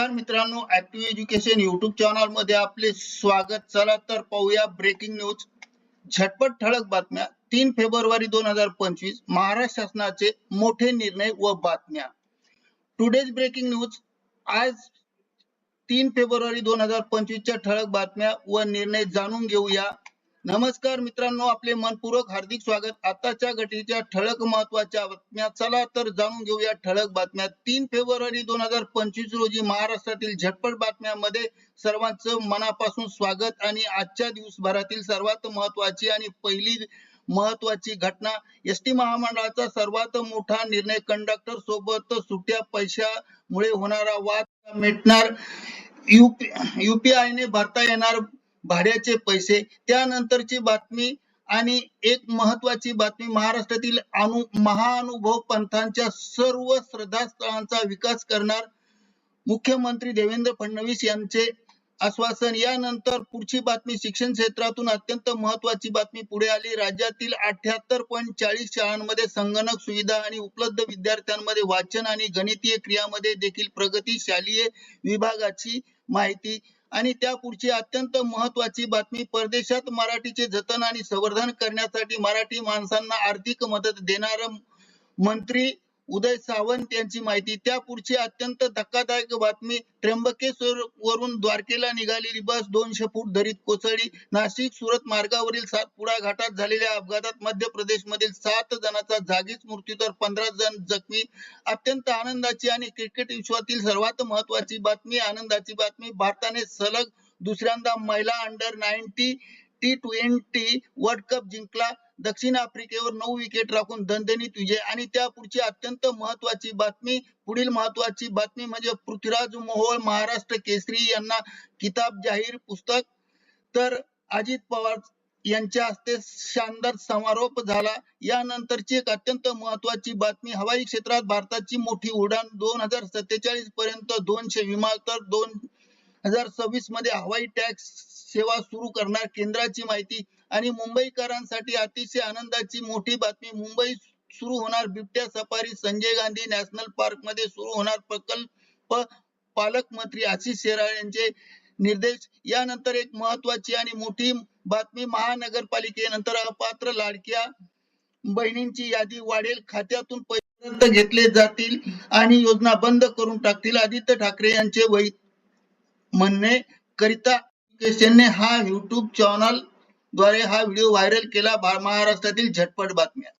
नमस्कार मित्रांनो active education YouTube चॅनलमध्ये आपले स्वागत. चला तर पाहूया ब्रेकिंग न्यूज झटपट ठळक बातम्या. तीन फेब्रुवारी दोन हजार पंचवीस महाराष्ट्र शासनाचे मोठे निर्णय व बातम्या. टुडेज ब्रेकिंग न्यूज आज तीन फेब्रुवारी दोन हजार पंचवीस च्या ठळक बातम्या व निर्णय जाणून घेऊया. नमस्कार मित्रांनो आपले मनपूर्वक हार्दिक स्वागत. आताच्या घटनेच्या ठळक महत्त्वाच्या बातम्या चला तर जाणून घेऊया ठळक बातम्या. तीन फेब्रुवारी दोन हजार पंचवीस रोजी महाराष्ट्रातील झटपट बातम्यांमध्ये सर्वांचं मनापासून स्वागत आणि आजच्या दिवसभरातील सर्वात महत्वाची आणि पहिली महत्वाची घटना एस टी महामंडळाचा सर्वात मोठा निर्णय कंडक्टर सोबत सुट्या पैशामुळे होणारा वाद मिटणार. युपीआय ने भरता येणार भाड्याचे पैसे त्यानंतरची बातमी आणि एक महत्वाची बातमी महाराष्ट्रातील अनु महाअनुभव पंथांच्या सर्व श्रद्धास्थळांचा विकास करणार मुख्यमंत्री देवेंद्र फडणवीस यांचे आश्वासन. यानंतर पुढची बातमी शिक्षण क्षेत्रातून अत्यंत महत्वाची बातमी. पुढे आली राज्यातील अठ्याहत्तर पॉईंट चाळीस शाळांमध्ये संगणक सुविधा आणि उपलब्ध विद्यार्थ्यांमध्ये वाचन आणि गणितीय क्रियामध्ये देखील प्रगती शालेय विभागाची माहिती आणि त्या पुढची अत्यंत महत्वाची बातमी परदेशात मराठीचे जतन आणि संवर्धन करण्यासाठी मराठी माणसांना आर्थिक मदत देणार मंत्री उदय सावंत यांची माहिती. त्या पुढची अत्यंत धक्कादायक बातमी त्र्यंबकेश्वर वरून द्वारकेला निघालेली बस दोनशे फूट धरीत कोसळली. नाशिक सुरत मार्गावरील सातपुडा घाटात झालेल्या अपघातात मध्य प्रदेश मधील सात जणांचा जागीच मृत्यू तर पंधरा जण जखमी. अत्यंत आनंदाची आणि क्रिकेट विश्वातील सर्वात महत्वाची बातमी आनंदाची बातमी भारताने सलग दुसऱ्यांदा महिला under nineteen T twenty world cup जिंकला. दक्षिण आफ्रिकेवर नऊ विकेट राखून दणदणीत विजय. आणि त्या पुढची अत्यंत महत्वाची बातमी पुढील महत्वाची बातमी म्हणजे पृथ्वीराज मोहोळ महाराष्ट्र केसरी यांना किताब जाहीर पुस्तक. तर अजित पवार यांच्या हस्ते शानदार समारोप झाला. यानंतरची एक अत्यंत महत्वाची बातमी हवाई क्षेत्रात भारताची मोठी उडान दोन हजार सत्तेचाळीस पर्यंत दोनशे विमान तर दोन हजार सव्वीसमध्ये हवाई टॅक्स सेवा सुरू करणार केंद्राची माहिती आणि मुंबईकरांसाठी अतिशय आनंदाची मोठी बातमी. मुंबई सुरू होणार बिबट्या सफारी संजय गांधी नॅशनल पार्कमध्ये सुरू होणार प्रकल्प पालकमंत्री आशिष शेलार यांचे निर्देश. यानंतर एक महत्वाची आणि मोठी बातमी महानगरपालिकेनंतर अपात्र लाडक्या बहिणींची यादी. वाढेल खात्यातून पैसे घेतले जातील आणि योजना बंद करून टाकतील. आदित्य ठाकरे यांचे वै म्हणणे करिता एज्युकेशनने हा युट्यूब चॅनलद्वारे हा व्हिडिओ व्हायरल केला. महाराष्ट्रातील झटपट बातम्या.